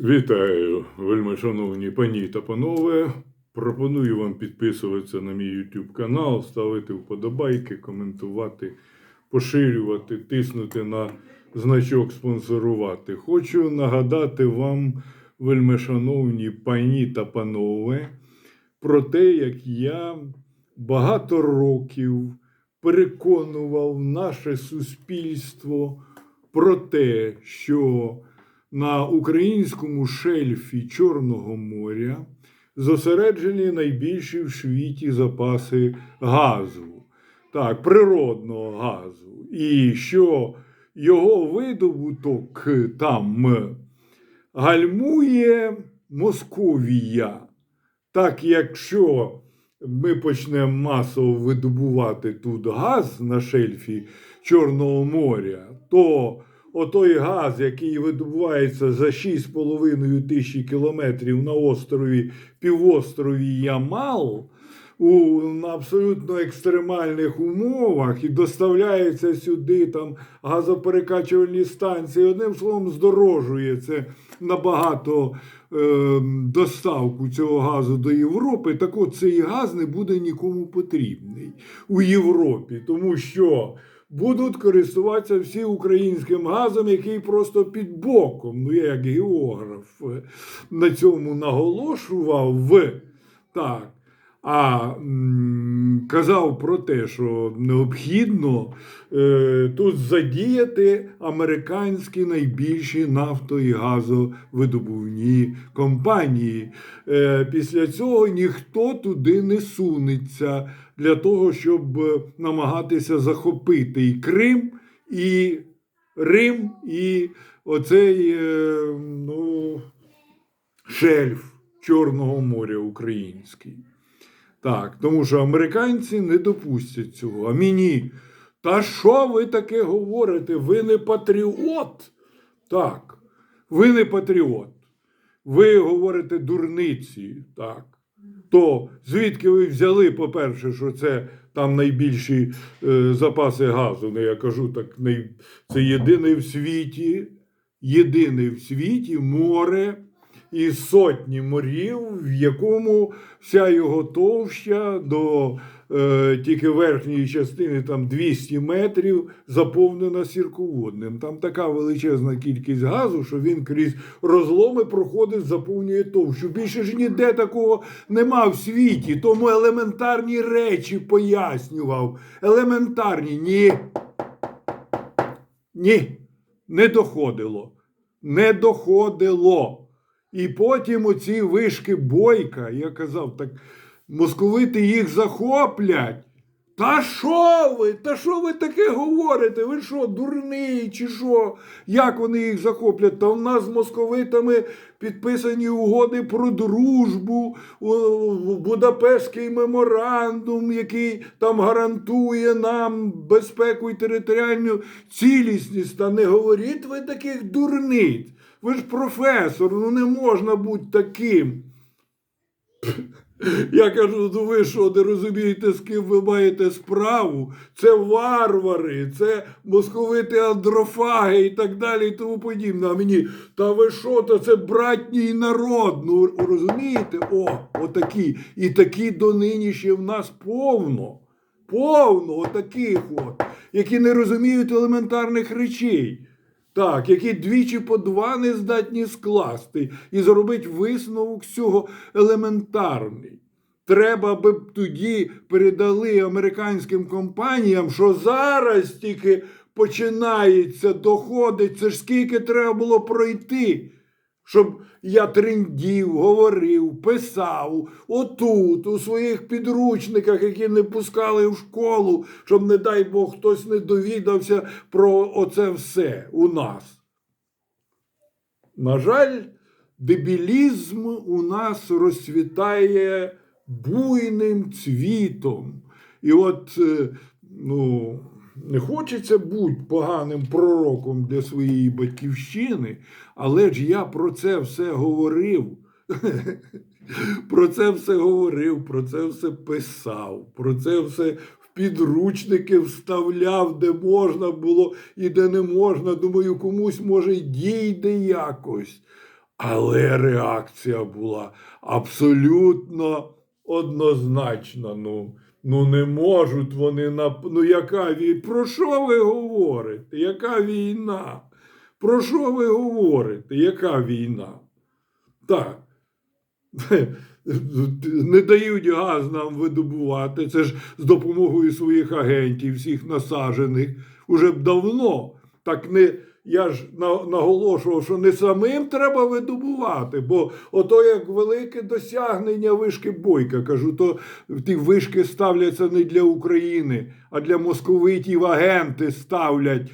Вітаю, вельми шановні пані та панове. Пропоную вам підписуватися на мій YouTube канал, ставити вподобайки, коментувати, поширювати, тиснути на значок спонсорувати. Хочу нагадати вам, вельми шановні пані та панове, про те, як я багато років переконував наше суспільство про те, що на українському шельфі Чорного моря зосереджені найбільші в світі запаси газу, так, природного газу, і що його видобуток там гальмує Московія. Так, якщо ми почнемо масово видобувати тут газ на шельфі Чорного моря, то отой газ, який видобувається за 6,5 тисячі кілометрів на острові, півострові Ямал, у на абсолютно екстремальних умовах і доставляється сюди там газоперекачувальні станції. Одним словом, здорожує це набагато е, доставку цього газу до Європи. Так от цей газ не буде нікому потрібний у Європі, тому що будуть користуватися всі українським газом, який просто під боком. Ну, я як географ е, на цьому наголошував. Так. А казав про те, що необхідно е, тут задіяти американські найбільші нафто- і газовидобувні компанії. Е, після цього ніхто туди не сунеться для того, щоб намагатися захопити і Крим, і Рим, і оцей е, ну, шельф Чорного моря український. Так, тому що американці не допустять цього. А мені. Та що ви таке говорите? Ви не патріот? Так, ви не патріот. Ви говорите дурниці. Так. То звідки ви взяли, по-перше, що це там найбільші е, запаси газу? Ну, я кажу так, най... це єдине в світі, єдине в світі море із сотні морів, в якому вся його товща до е, тільки верхньої частини там 200 метрів заповнена сірководним. Там така величезна кількість газу, що він крізь розломи проходить, заповнює товщу. Більше ж ніде такого нема в світі. Тому елементарні речі пояснював. Елементарні ні. Ні, не доходило. Не доходило. І потім оці вишки бойка, я казав, так московити їх захоплять. Та що ви? Та що ви таке говорите? Ви що, дурний чи що? Як вони їх захоплять? Та в нас з московитами підписані угоди про дружбу, Будапештський меморандум, який там гарантує нам безпеку і територіальну цілісність. Та не говоріть ви таких дурниць. Ви ж професор, ну не можна бути таким. Я кажу, ну ви що, не розумієте, з ким ви маєте справу? Це варвари, це московити андрофаги і так далі, і тому подібне. А мені, та ви що, та це братній народ. Ну розумієте? О, отакі. І такі донині ще в нас повно. Повно отаких от, які не розуміють елементарних речей. Так, які двічі по два не здатні скласти і зробити висновок цього елементарний. Треба би тоді передали американським компаніям, що зараз тільки починається, доходить. Це ж скільки треба було пройти, щоб я трендів, говорив, писав отут, у своїх підручниках, які не пускали в школу, щоб, не дай Бог, хтось не довідався про оце все у нас. На жаль, дебілізм у нас розцвітає буйним цвітом. І от, е, ну, не хочеться бути поганим пророком для своєї батьківщини, але ж я про це все говорив. Про це все говорив, про це все писав, про це все в підручники вставляв, де можна було і де не можна. Думаю, комусь може дійде якось. Але реакція була абсолютно однозначна. Ну, ну не можуть вони на. Ну, яка війна? Про що ви говорите? Яка війна? Про що ви говорите? Яка війна? Так. Не дають газ нам видобувати. Це ж з допомогою своїх агентів, всіх насаджених. Уже б давно. Так не. Я ж наголошував, що не самим треба видобувати, бо ото як велике досягнення вишки Бойка. Кажу, то ті вишки ставляться не для України, а для московитів агенти ставлять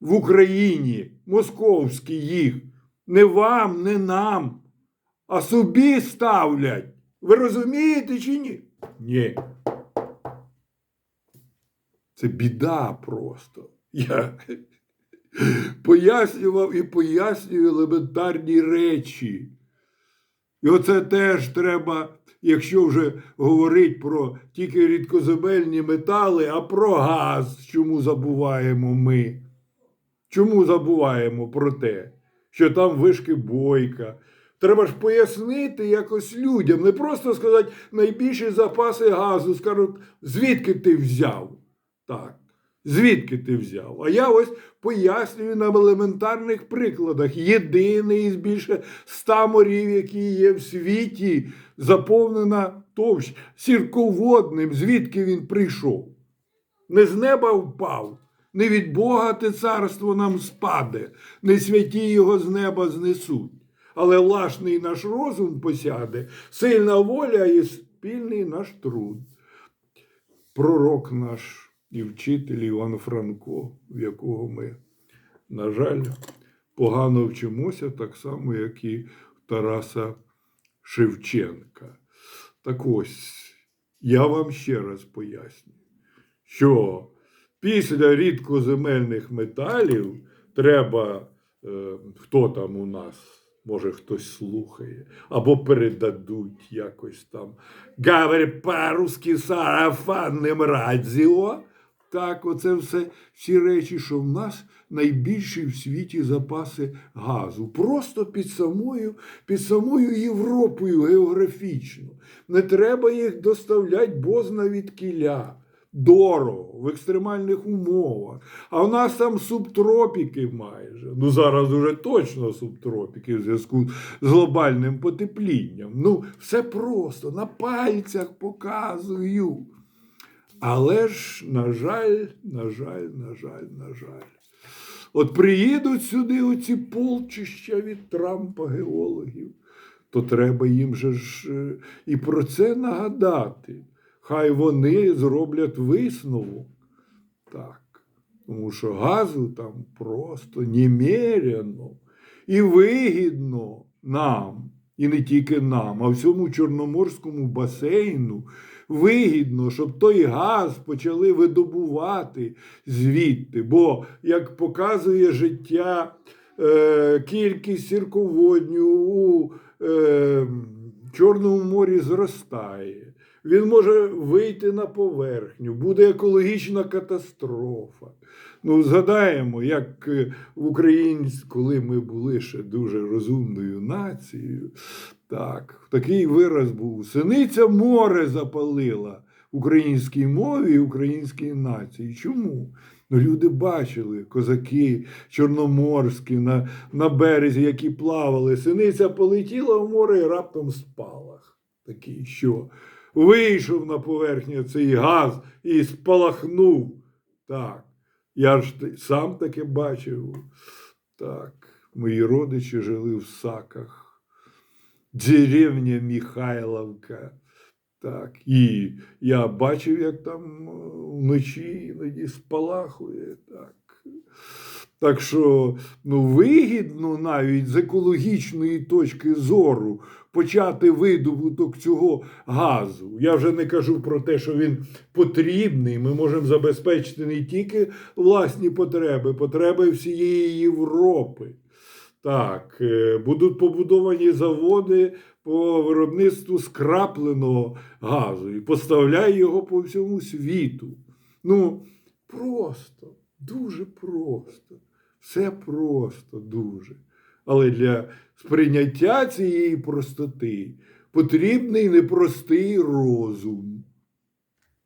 в Україні, московські їх. Не вам, не нам, а собі ставлять. Ви розумієте чи ні? Ні. Це біда просто. Я пояснював і пояснюю елементарні речі. І оце теж треба, якщо вже говорить про тільки рідкоземельні метали, а про газ, чому забуваємо ми? Чому забуваємо про те, що там вишки бойка? Треба ж пояснити якось людям, не просто сказати найбільші запаси газу, скажуть, звідки ти взяв? Так, звідки ти взяв? А я ось пояснюю на елементарних прикладах. Єдиний із більше ста морів, які є в світі, заповнена товщ сірководним, звідки він прийшов. Не з неба впав, не від Бога те царство нам спаде, не святі його з неба знесуть. Але власний наш розум посяде, сильна воля і спільний наш труд. Пророк наш і вчитель Іван Франко, в якого ми, на жаль, погано вчимося, так само, як і Тараса Шевченка. Так ось, я вам ще раз поясню, що після рідкоземельних металів треба, е, хто там у нас, може хтось слухає, або передадуть якось там. Говорить по-русски сарафанним радіо. Так, оце все всі речі, що в нас найбільші в світі запаси газу. Просто під самою, під самою Європою географічно. Не треба їх доставляти бозна від кіля. Дорого, в екстремальних умовах. А в нас там субтропіки майже. Ну зараз уже точно субтропіки в зв'язку з глобальним потеплінням. Ну, все просто, на пальцях показую. Але ж, на жаль, на жаль, на жаль, на жаль. От приїдуть сюди оці полчища від Трампа геологів, то треба їм же ж е, і про це нагадати. Хай вони зроблять висновок. Так. Тому що газу там просто немерено і вигідно нам, і не тільки нам, а всьому Чорноморському басейну вигідно, щоб той газ почали видобувати звідти. Бо, як показує життя, е, кількість сірководню у е, Чорному морі зростає. Він може вийти на поверхню, буде екологічна катастрофа. Ну, згадаємо, як е, в Україні, коли ми були ще дуже розумною нацією, так, такий вираз був: синиця море запалила українській мові і українській нації. Чому? Ну, люди бачили козаки чорноморські на, на березі, які плавали. Синиця полетіла в море і раптом спалах. Такий, що вийшов на поверхню цей газ і спалахнув. Так. Я ж сам таке бачив. Так, мої родичі жили в саках. Деревня Михайловка. Так, і я бачив, як там е, вночі іноді спалахує. Так. Так що ну, вигідно навіть з екологічної точки зору почати видобуток цього газу. Я вже не кажу про те, що він потрібний. Ми можемо забезпечити не тільки власні потреби, потреби всієї Європи. Так, е, будуть побудовані заводи по виробництву скрапленого газу і поставляє його по всьому світу. Ну, просто, дуже просто. Все просто дуже. Але для сприйняття цієї простоти потрібний непростий розум.